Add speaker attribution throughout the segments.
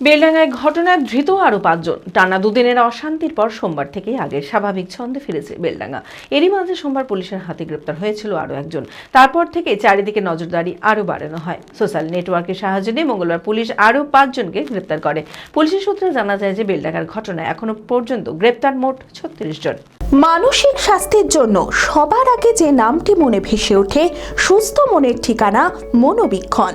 Speaker 1: বেলডাঙ্গায় ঘটনায় ধৃত আরও পাঁচজন। টানা দুদিনের অশান্তির পর সোমবার থেকেই আগের স্বাভাবিক ছন্দে ফিরেছে বেলডাঙ্গা। এরই মাঝে সোমবার পুলিশের হাতে গ্রেপ্তার হয়েছিল আরও একজন। তারপর থেকে চারিদিকে নজরদারি আরও বাড়ানো হয়। সোশ্যাল নেটওয়ার্কের সাহায্যে নিয়ে মঙ্গলবার পুলিশ আরও পাঁচজনকে গ্রেপ্তার করে। পুলিশের সূত্রে জানা যায় যে বেলডাঙ্গার ঘটনায় এখনও পর্যন্ত গ্রেপ্তার মোট ছত্রিশ জন।
Speaker 2: মানসিক স্বাস্থ্যের জন্য সবার আগে যে নামটি মনে ভেসে ওঠে, সুস্থ মনের ঠিকানা মনোবীক্ষণ।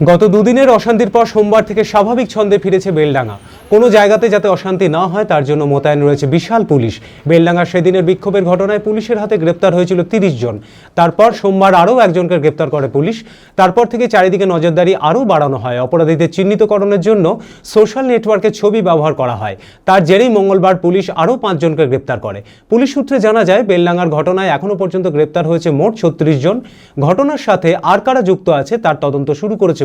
Speaker 3: গত দুদিনের অশান্তির পর সোমবার থেকে স্বাভাবিক ছন্দে ফিরেছে বেলডাঙ্গা। কোনো জায়গাতে যাতে অশান্তি না হয়, তার জন্য মোতায়েন রয়েছে বিশাল পুলিশ। বেলডাঙ্গার সেদিনের বিক্ষোভের ঘটনায় পুলিশের হাতে গ্রেপ্তার হয়েছিল তিরিশ জন। তারপর সোমবার আরও একজনকে গ্রেপ্তার করে পুলিশ। তারপর থেকে চারিদিকে নজরদারি আরও বাড়ানো হয়। অপরাধীদের চিহ্নিতকরণের জন্য সোশ্যাল নেটওয়ার্কের ছবি ব্যবহার করা হয়। তার জেরেই মঙ্গলবার পুলিশ আরও পাঁচজনকে গ্রেপ্তার করে। পুলিশ সূত্রে জানা যায়, বেলডাঙ্গার ঘটনায় এখনও পর্যন্ত গ্রেপ্তার হয়েছে মোট ছত্রিশ জন। ঘটনার সাথে আর কারা যুক্ত আছে, তার তদন্ত শুরু করেছে